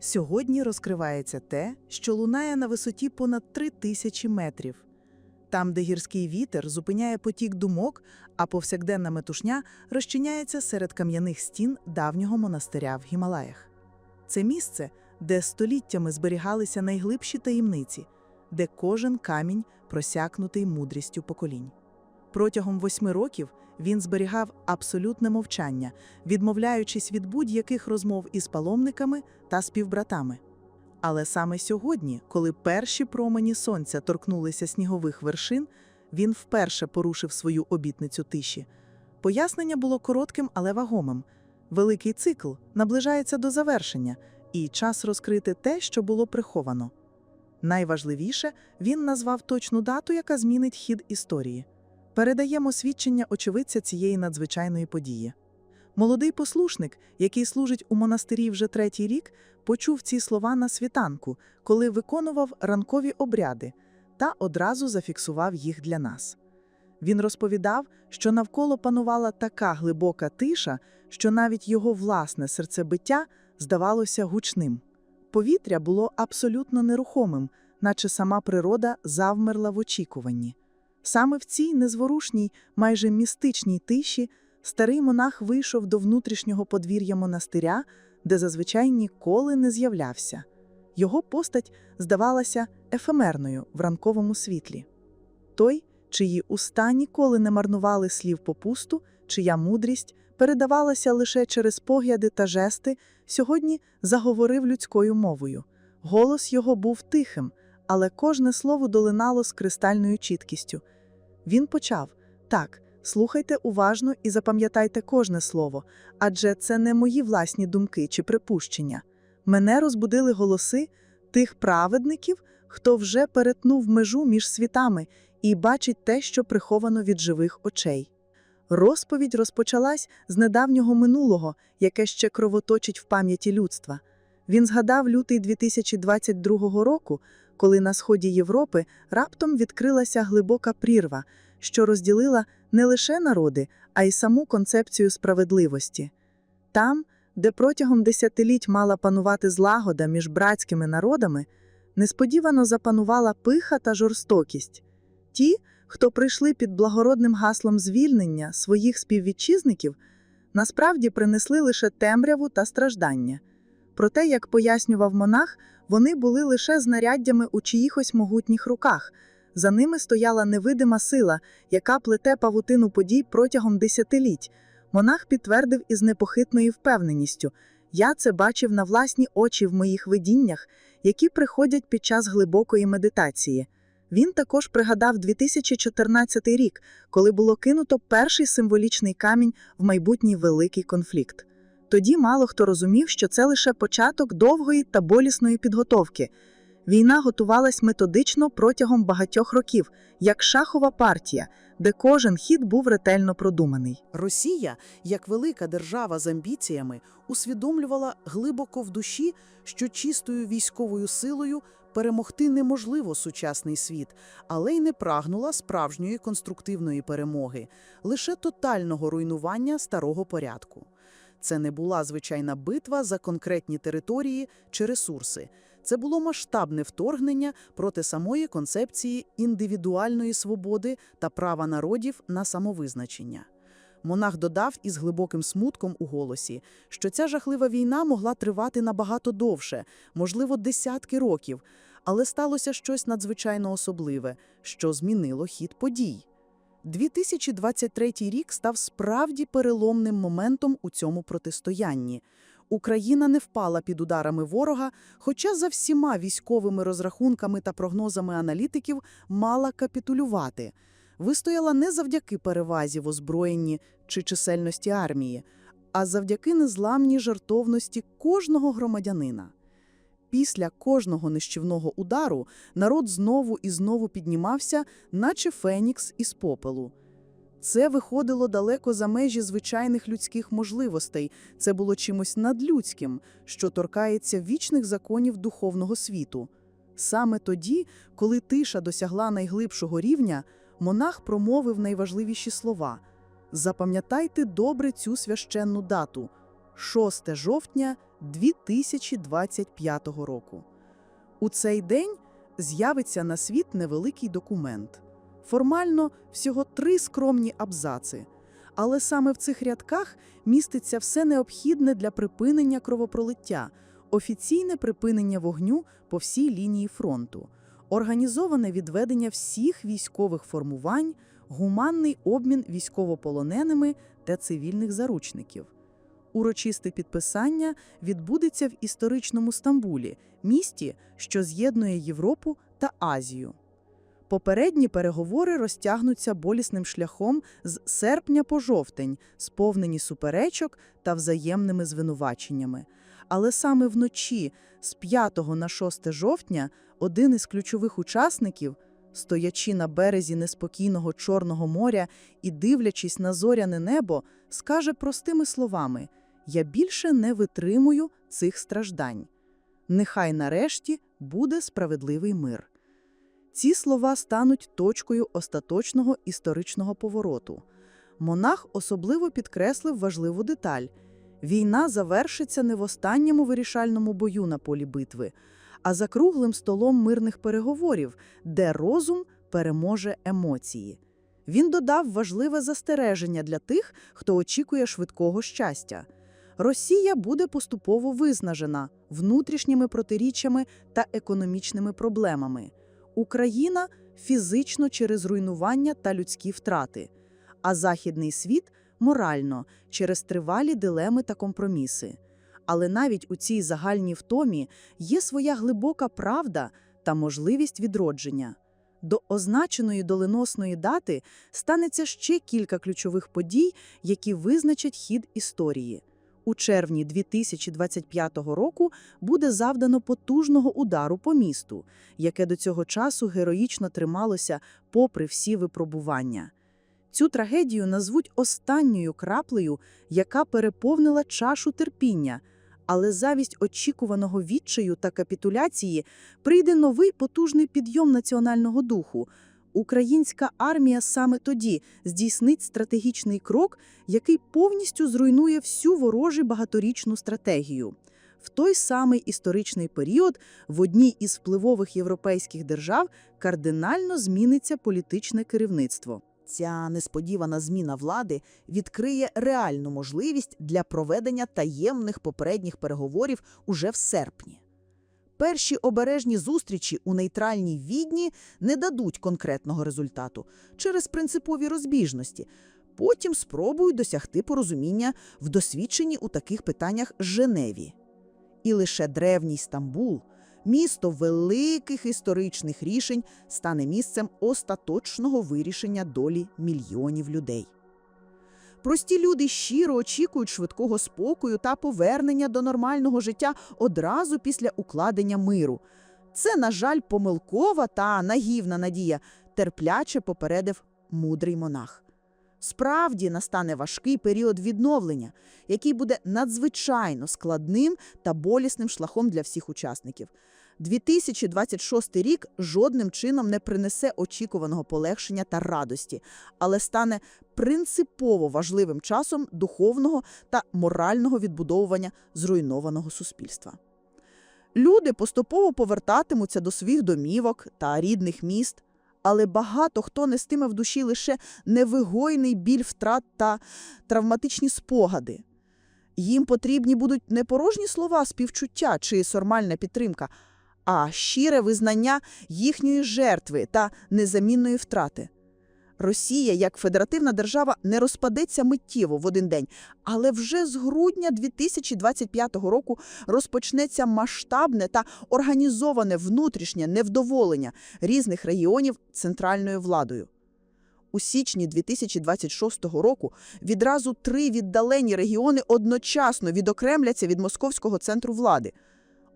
Сьогодні розкривається те, що лунає на висоті понад три тисячі метрів. Там, де гірський вітер зупиняє потік думок, а повсякденна метушня розчиняється серед кам'яних стін давнього монастиря в Гімалаях. Це місце, де століттями зберігалися найглибші таємниці, де кожен камінь просякнутий мудрістю поколінь. Протягом восьми років він зберігав абсолютне мовчання, відмовляючись від будь-яких розмов із паломниками та співбратами. Але саме сьогодні, коли перші промені сонця торкнулися снігових вершин, він вперше порушив свою обітницю тиші. Пояснення було коротким, але вагомим. Великий цикл наближається до завершення, і час розкрити те, що було приховано. Найважливіше, він назвав точну дату, яка змінить хід історії. Передаємо свідчення очевидця цієї надзвичайної події. Молодий послушник, який служить у монастирі вже третій рік, почув ці слова на світанку, коли виконував ранкові обряди, та одразу зафіксував їх для нас. Він розповідав, що навколо панувала така глибока тиша, що навіть його власне серцебиття здавалося гучним. Повітря було абсолютно нерухомим, наче сама природа завмерла в очікуванні. Саме в цій незворушній, майже містичній тиші старий монах вийшов до внутрішнього подвір'я монастиря, де зазвичай ніколи не з'являвся. Його постать здавалася ефемерною в ранковому світлі. Той, чиї уста ніколи не марнували слів попусту, чия мудрість передавалася лише через погляди та жести, сьогодні заговорив людською мовою. Голос його був тихим, але кожне слово долинало з кристальною чіткістю. Він почав так, слухайте уважно і запам'ятайте кожне слово, адже це не мої власні думки чи припущення. Мене розбудили голоси тих праведників, хто вже перетнув межу між світами і бачить те, що приховано від живих очей. Розповідь розпочалась з недавнього минулого, яке ще кровоточить в пам'яті людства. Він згадав лютий 2022 року, коли на сході Європи раптом відкрилася глибока прірва, що розділила не лише народи, а й саму концепцію справедливості. Там, де протягом десятиліть мала панувати злагода між братськими народами, несподівано запанувала пиха та жорстокість. Ті, хто прийшли під благородним гаслом звільнення своїх співвітчизників, насправді принесли лише темряву та страждання. Проте, як пояснював монах, вони були лише знаряддями у чиїхось могутніх руках. За ними стояла невидима сила, яка плете павутину подій протягом десятиліть. Монах підтвердив із непохитною впевненістю: я це бачив на власні очі в моїх видіннях, які приходять під час глибокої медитації. Він також пригадав 2014 рік, коли було кинуто перший символічний камінь в майбутній великий конфлікт. Тоді мало хто розумів, що це лише початок довгої та болісної підготовки. Війна готувалась методично протягом багатьох років, як шахова партія, де кожен хід був ретельно продуманий. Росія, як велика держава з амбіціями, усвідомлювала глибоко в душі, що чистою військовою силою перемогти неможливо сучасний світ, але й не прагнула справжньої конструктивної перемоги, лише тотального руйнування старого порядку. Це не була звичайна битва за конкретні території чи ресурси. Це було масштабне вторгнення проти самої концепції індивідуальної свободи та права народів на самовизначення. Монах додав із глибоким смутком у голосі, що ця жахлива війна могла тривати набагато довше, можливо, десятки років, але сталося щось надзвичайно особливе, що змінило хід подій. 2023 рік став справді переломним моментом у цьому протистоянні. Україна не впала під ударами ворога, хоча за всіма військовими розрахунками та прогнозами аналітиків мала капітулювати. Вистояла не завдяки перевазі в озброєнні чи чисельності армії, а завдяки незламній жартовності кожного громадянина. Після кожного нищівного удару народ знову і знову піднімався, наче фенікс із попелу. Це виходило далеко за межі звичайних людських можливостей, це було чимось надлюдським, що торкається вічних законів духовного світу. Саме тоді, коли тиша досягла найглибшого рівня, монах промовив найважливіші слова: Запам'ятайте добре цю священну дату 6 жовтня 2025 року. У цей день з'явиться на світ невеликий документ. Формально всього три скромні абзаци. Але саме в цих рядках міститься все необхідне для припинення кровопролиття, офіційне припинення вогню по всій лінії фронту, організоване відведення всіх військових формувань, гуманний обмін військовополоненими та цивільних заручників. Урочисте підписання відбудеться в історичному Стамбулі, місті, що з'єднує Європу та Азію. Попередні переговори розтягнуться болісним шляхом з серпня по жовтень, сповнені суперечок та взаємними звинуваченнями. Але саме вночі, з 5 на 6 жовтня, один із ключових учасників, стоячи на березі неспокійного Чорного моря і дивлячись на зоряне небо, скаже простими словами: Я більше не витримую цих страждань. Нехай нарешті буде справедливий мир. Ці слова стануть точкою остаточного історичного повороту. Монах особливо підкреслив важливу деталь: війна завершиться не в останньому вирішальному бою на полі битви, а за круглим столом мирних переговорів, де розум переможе емоції. Він додав важливе застереження для тих, хто очікує швидкого щастя. Росія буде поступово виснажена внутрішніми протиріччями та економічними проблемами. Україна фізично через руйнування та людські втрати, а західний світ морально через тривалі дилеми та компроміси. Але навіть у цій загальній втомі є своя глибока правда та можливість відродження. До означеної доленосної дати станеться ще кілька ключових подій, які визначать хід історії. У червні 2025 року буде завдано потужного удару по місту, яке до цього часу героїчно трималося попри всі випробування. Цю трагедію назвуть останньою краплею, яка переповнила чашу терпіння, але завість очікуваного відчаю та капітуляції прийде новий потужний підйом національного духу. Українська армія саме тоді здійснить стратегічний крок, який повністю зруйнує всю ворожу багаторічну стратегію. В той самий історичний період в одній із впливових європейських держав кардинально зміниться політичне керівництво. Ця несподівана зміна влади відкриє реальну можливість для проведення таємних попередніх переговорів уже в серпні. Перші обережні зустрічі у нейтральній відні не дадуть конкретного результату через принципові розбіжності. Потім спробують досягти порозуміння в досвідченні у таких питаннях Женеві. І лише древній Стамбул, місто великих історичних рішень, стане місцем остаточного вирішення долі мільйонів людей. Прості люди щиро очікують швидкого спокою та повернення до нормального життя одразу після укладення миру. Це, на жаль, помилкова та нагівна надія, терпляче попередив мудрий монах. Справді настане важкий період відновлення, який буде надзвичайно складним та болісним шляхом для всіх учасників. 2026 рік жодним чином не принесе очікуваного полегшення та радості, але стане принципово важливим часом духовного та морального відбудовування зруйнованого суспільства. Люди поступово повертатимуться до своїх домівок та рідних міст, але багато хто нестиме в душі лише невигойний біль втрат та травматичні спогади. Їм потрібні будуть не порожні слова співчуття чи сормальна підтримка, а щире визнання їхньої жертви та незамінної втрати. Росія, як федеративна держава, не розпадеться миттєво в один день, але вже з грудня 2025 року розпочнеться масштабне та організоване внутрішнє невдоволення різних регіонів центральною владою. У січні 2026 року відразу три віддалені регіони одночасно відокремляться від московського центру влади.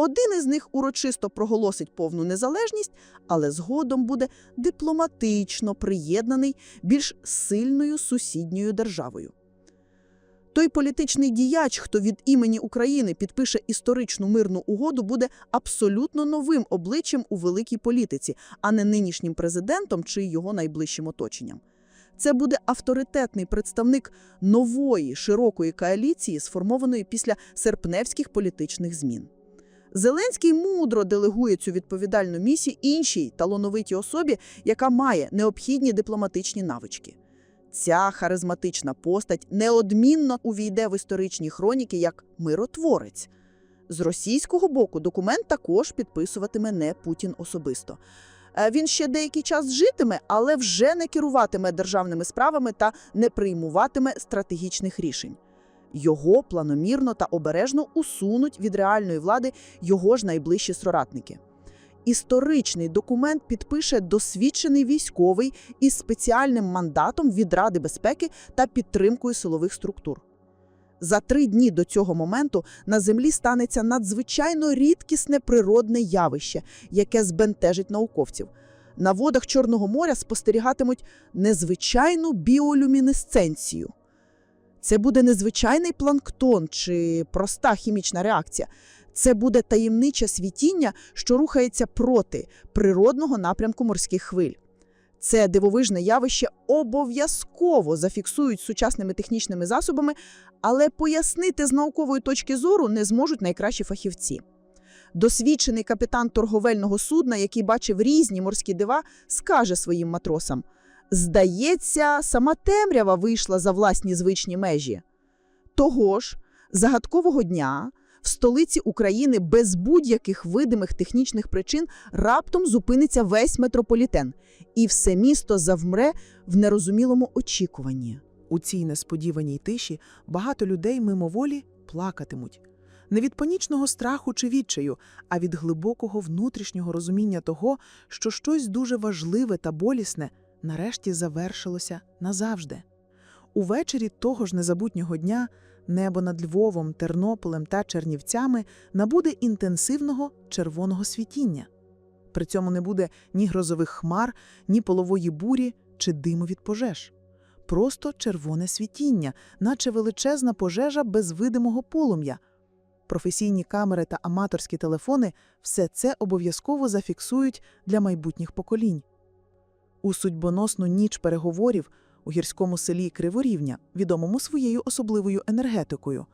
Один із них урочисто проголосить повну незалежність, але згодом буде дипломатично приєднаний більш сильною сусідньою державою. Той політичний діяч, хто від імені України підпише історичну мирну угоду, буде абсолютно новим обличчям у великій політиці, а не нинішнім президентом чи його найближчим оточенням. Це буде авторитетний представник нової широкої коаліції, сформованої після серпневських політичних змін. Зеленський мудро делегує цю відповідальну місію іншій талановитій особі, яка має необхідні дипломатичні навички. Ця харизматична постать неодмінно увійде в історичні хроніки як миротворець. З російського боку документ також підписуватиме не Путін особисто. Е, Він ще деякий час житиме, але вже не керуватиме державними справами та не приймуватиме стратегічних рішень. Його планомірно та обережно усунуть від реальної влади його ж найближчі соратники. Історичний документ підпише досвідчений військовий із спеціальним мандатом від Ради безпеки та підтримкою силових структур. За три дні до цього моменту на землі станеться надзвичайно рідкісне природне явище, яке збентежить науковців. На водах Чорного моря спостерігатимуть незвичайну біолюмінесценцію. Це буде незвичайний планктон чи проста хімічна реакція. Це буде таємниче світіння, що рухається проти природного напрямку морських хвиль. Це дивовижне явище обов'язково зафіксують сучасними технічними засобами, але пояснити з наукової точки зору не зможуть найкращі фахівці. Досвідчений капітан торговельного судна, який бачив різні морські дива, скаже своїм матросам: Здається, сама темрява вийшла за власні звичні межі. Того ж, загадкового дня в столиці України без будь-яких видимих технічних причин раптом зупиниться весь метрополітен, і все місто завмре в нерозумілому очікуванні. У цій несподіваній тиші багато людей мимоволі плакатимуть. Не від панічного страху чи відчаю, а від глибокого внутрішнього розуміння того, що щось дуже важливе та болісне нарешті завершилося назавжди. Увечері того ж незабутнього дня небо над Львовом, Тернополем та Чернівцями набуде інтенсивного червоного світіння. При цьому не буде ні грозових хмар, ні полової бурі чи диму від пожеж. Просто червоне світіння, наче величезна пожежа без видимого полум'я. Професійні камери та аматорські телефони все це обов'язково зафіксують для майбутніх поколінь. У судьбоносну ніч переговорів у гірському селі Криворівня, відомому своєю особливою енергетикою,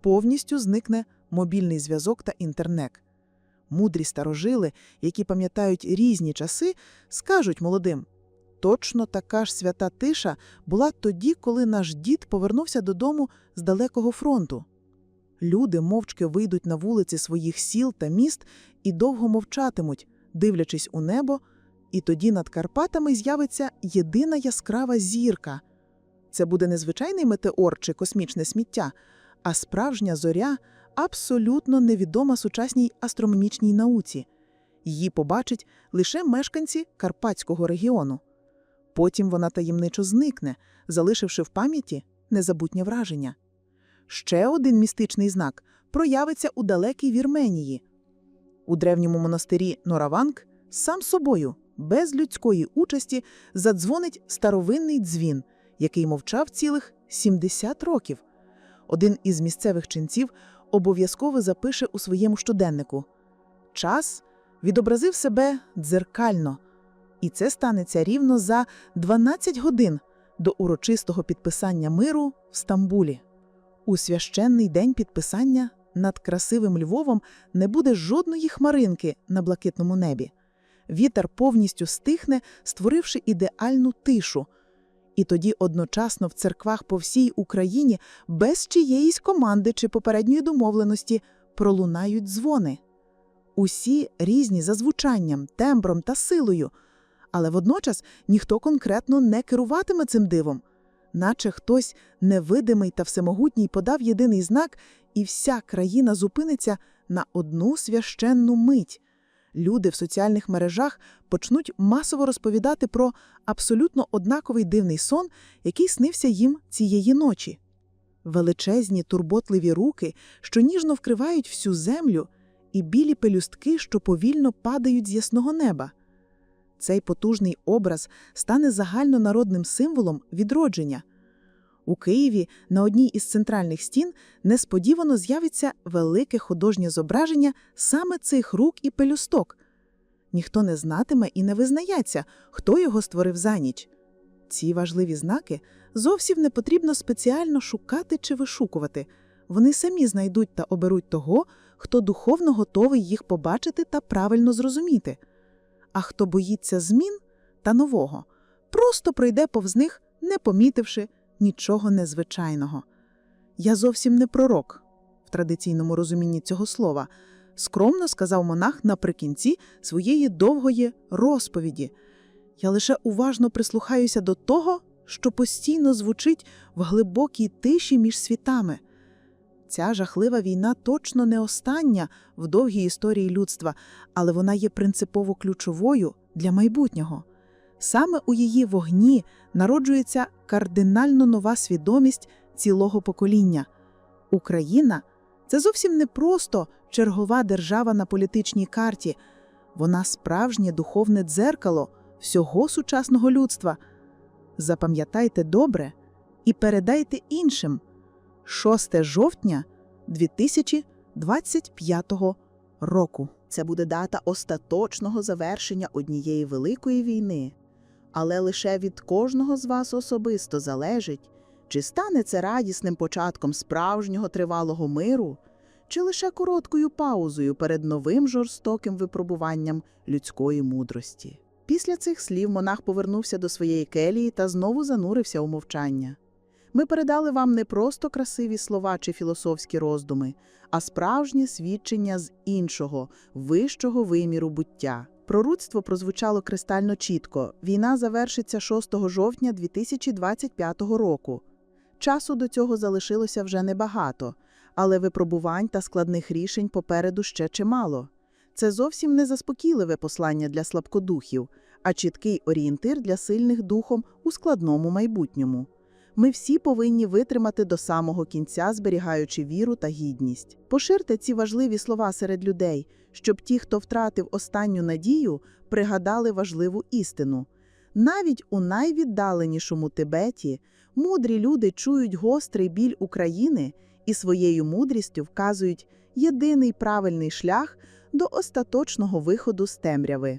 повністю зникне мобільний зв'язок та інтернет. Мудрі старожили, які пам'ятають різні часи, скажуть молодим: точно така ж свята тиша була тоді, коли наш дід повернувся додому з далекого фронту. Люди мовчки вийдуть на вулиці своїх сіл та міст і довго мовчатимуть, дивлячись у небо, і тоді над Карпатами з'явиться єдина яскрава зірка. Це буде не звичайний метеор чи космічне сміття, а справжня зоря, абсолютно невідома сучасній астрономічній науці. Її побачать лише мешканці Карпатського регіону. Потім вона таємничо зникне, залишивши в пам'яті незабутнє враження. Ще один містичний знак проявиться у далекій Вірменії. У древньому монастирі Нораванг сам собою, без людської участі, задзвонить старовинний дзвін, який мовчав цілих 70 років. Один із місцевих ченців обов'язково запише у своєму щоденнику час відобразив себе дзеркально, і це станеться рівно за 12 годин до урочистого підписання миру в Стамбулі. У священний день підписання над красивим Львовом не буде жодної хмаринки на блакитному небі. Вітер повністю стихне, створивши ідеальну тишу. І тоді одночасно в церквах по всій Україні без чиєїсь команди чи попередньої домовленості пролунають дзвони. Усі різні за звучанням, тембром та силою, але водночас ніхто конкретно не керуватиме цим дивом наче хтось невидимий та всемогутній подав єдиний знак, і вся країна зупиниться на одну священну мить. Люди в соціальних мережах почнуть масово розповідати про абсолютно однаковий дивний сон, який снився їм цієї ночі. Величезні турботливі руки, що ніжно вкривають всю землю, і білі пелюстки, що повільно падають з ясного неба. Цей потужний образ стане загальнонародним символом відродження. У Києві на одній із центральних стін несподівано з'явиться велике художнє зображення саме цих рук і пелюсток. Ніхто не знатиме і не визнається, хто його створив за ніч. Ці важливі знаки зовсім не потрібно спеціально шукати чи вишукувати. Вони самі знайдуть та оберуть того, хто духовно готовий їх побачити та правильно зрозуміти. А хто боїться змін та нового, просто пройде повз них, не помітивши нічого незвичайного. Я зовсім не пророк в традиційному розумінні цього слова, скромно сказав монах наприкінці своєї довгої розповіді. Я лише уважно прислухаюся до того, що постійно звучить в глибокій тиші між світами. Ця жахлива війна точно не остання в довгій історії людства, але вона є принципово ключовою для майбутнього. Саме у її вогні народжується кардинально нова свідомість цілого покоління. Україна це зовсім не просто чергова держава на політичній карті, вона справжнє духовне дзеркало всього сучасного людства. Запам'ятайте добре і передайте іншим. 6 жовтня 2025 року. Це буде дата остаточного завершення однієї великої війни. Але лише від кожного з вас особисто залежить, чи стане це радісним початком справжнього тривалого миру, чи лише короткою паузою перед новим жорстоким випробуванням людської мудрості. Після цих слів монах повернувся до своєї келії та знову занурився у мовчання. Ми передали вам не просто красиві слова чи філософські роздуми, а справжнє свідчення з іншого, вищого виміру буття. Пророцтво прозвучало кристально чітко. Війна завершиться 6 жовтня 2025 року. Часу до цього залишилося вже небагато, але випробувань та складних рішень попереду ще чимало. Це зовсім не заспокійливе послання для слабкодухів, а чіткий орієнтир для сильних духом у складному майбутньому. Ми всі повинні витримати до самого кінця, зберігаючи віру та гідність. Поширте ці важливі слова серед людей, щоб ті, хто втратив останню надію, пригадали важливу істину. Навіть у найвіддаленішому Тибеті мудрі люди чують гострий біль України і своєю мудрістю вказують єдиний правильний шлях до остаточного виходу з темряви.